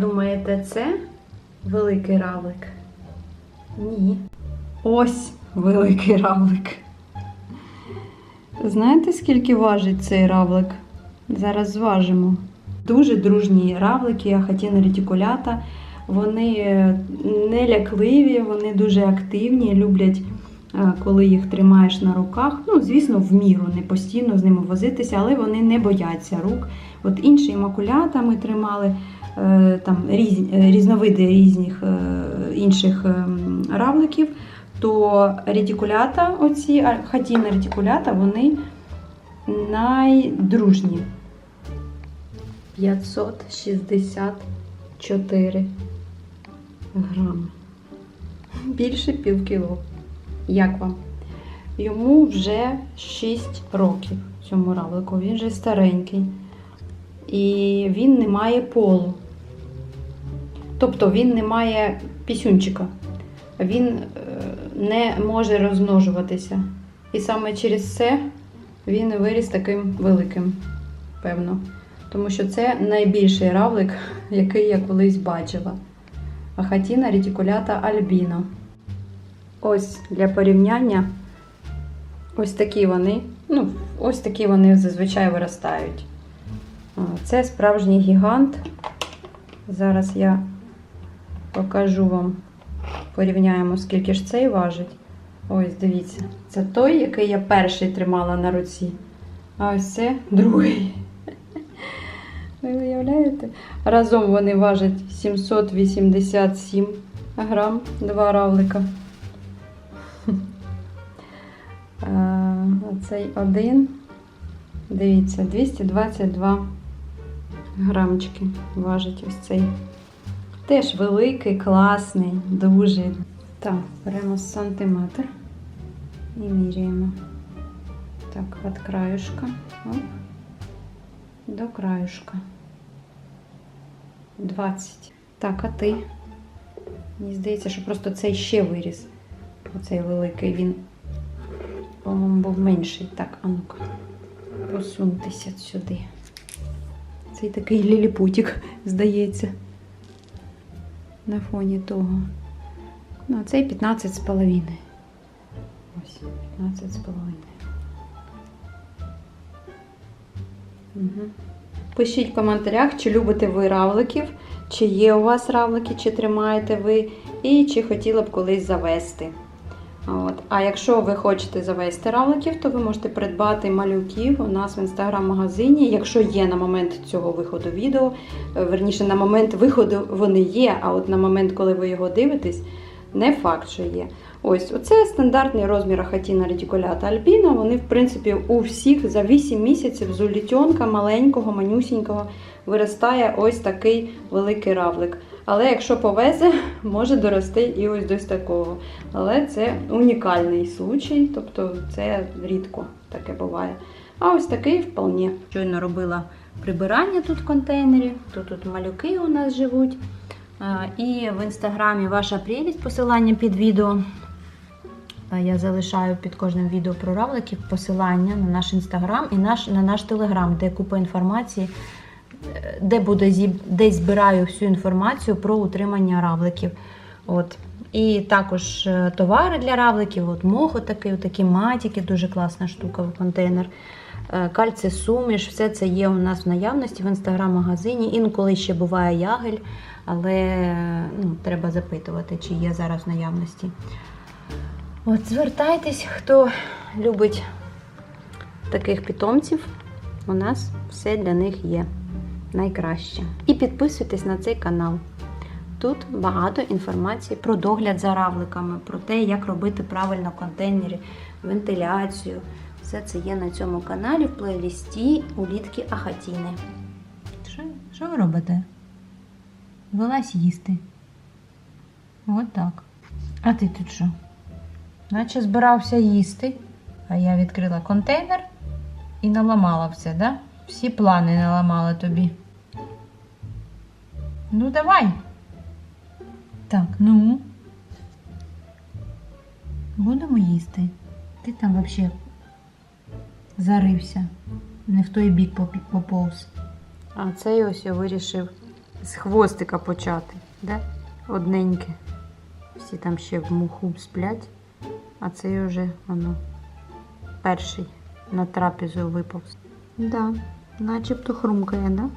Думаєте, це великий равлик? Ні. Ось великий равлик. Знаєте, скільки важить цей равлик? Зараз зважимо. Дуже дружні равлики, ахатіна ретикулята. Вони е, не лякливі, вони дуже активні, люблять, е, коли їх тримаєш на руках. Ну, звісно, в міру, не постійно з ними возитися, але вони не бояться рук. От інші макулята ми тримали, там різ, е, різновиди різних е, інших ем, равликів, то ретикулята, оці хатіна ретикулята, вони найдружні. 564 грами. Більше пів кіло. Як вам? Йому вже 6 років цьому равлику. Він вже старенький. І він не має полу. Тобто він не має пісюнчика. Він е, не може розмножуватися. І саме через це він виріс таким великим, певно. Тому що це найбільший равлик, який я колись бачила. Ахатіна ретикулята альбіно. Ось для порівняння. Ось такі вони. Ну, ось такі вони зазвичай виростають. Це справжній гігант. Зараз я покажу вам, порівняємо, скільки ж цей важить. Ось, дивіться, це той, який я перший тримала на руці. А ось це другий. Ви уявляєте? Разом вони важать 787 грам, два равлика. А Оцей один, дивіться, 222 грамчики важить ось цей. Теж великий, класний, дуже. Так, беремо сантиметр і міряємо. Так, від краюшка. Оп до краюшка. 20. Так, а ти? Мені здається, що просто цей ще виріс. Оцей великий він, по-моєму, був менший. Так, а ну-ка, посуньтеся сюди. Цей такий ліліпутик, здається. На фоні того. Ну, а цей 15 з половиною. Ось, 15 з половиною. Угу. Пишіть в коментарях, чи любите ви равликів, чи є у вас равлики, чи тримаєте ви, і чи хотіли б колись завести. От. А якщо ви хочете завести равликів, то ви можете придбати малюків у нас в інстаграм-магазині. Якщо є на момент цього виходу відео, е, верніше на момент виходу вони є, а от на момент, коли ви його дивитесь, не факт, що є. Ось, оце стандартний розмір ахатіна ретикулята альбіна. Вони, в принципі, у всіх за 8 місяців з улітьонка маленького, манюсінького виростає ось такий великий равлик. Але якщо повезе, може дорости і ось до такого. Але це унікальний случай, тобто це рідко таке буває. А ось такий вполне. Щойно робила прибирання тут в контейнері. Тут тут малюки у нас живуть. І в інстаграмі ваша прелість, посилання під відео. Я залишаю під кожним відео про равликів посилання на наш інстаграм і наш, на наш телеграм, де купа інформації, де буде де збираю всю інформацію про утримання равликів. От. І також е, товари для равликів, от мохо такий, такі матіки, дуже класна штука в контейнер. Е, Кальций суміш, все це є у нас в наявності в інстаграм-магазині. Інколи ще буває ягель, але ну, треба запитувати, чи є зараз в наявності. От звертайтесь, хто любить таких питомців. У нас все для них є найкраще. І підписуйтесь на цей канал. Тут багато інформації про догляд за равликами, про те, як робити правильно контейнері, вентиляцію. Все це є на цьому каналі в плейлісті улітки Ахатіни. Що, ви робите? Вилазь їсти. От так. А ти тут що? Наче збирався їсти, а я відкрила контейнер і наламала все, да? Всі плани наламала тобі. Ну, давай. Так, ну. Будемо їсти. Ти там взагалі зарився. Не в той бік поповз. А цей ось я вирішив з хвостика почати, да? Одненьке. Всі там ще в муху сплять, а цей вже воно перший на трапезу випав. Да, начебто хрумкає, да?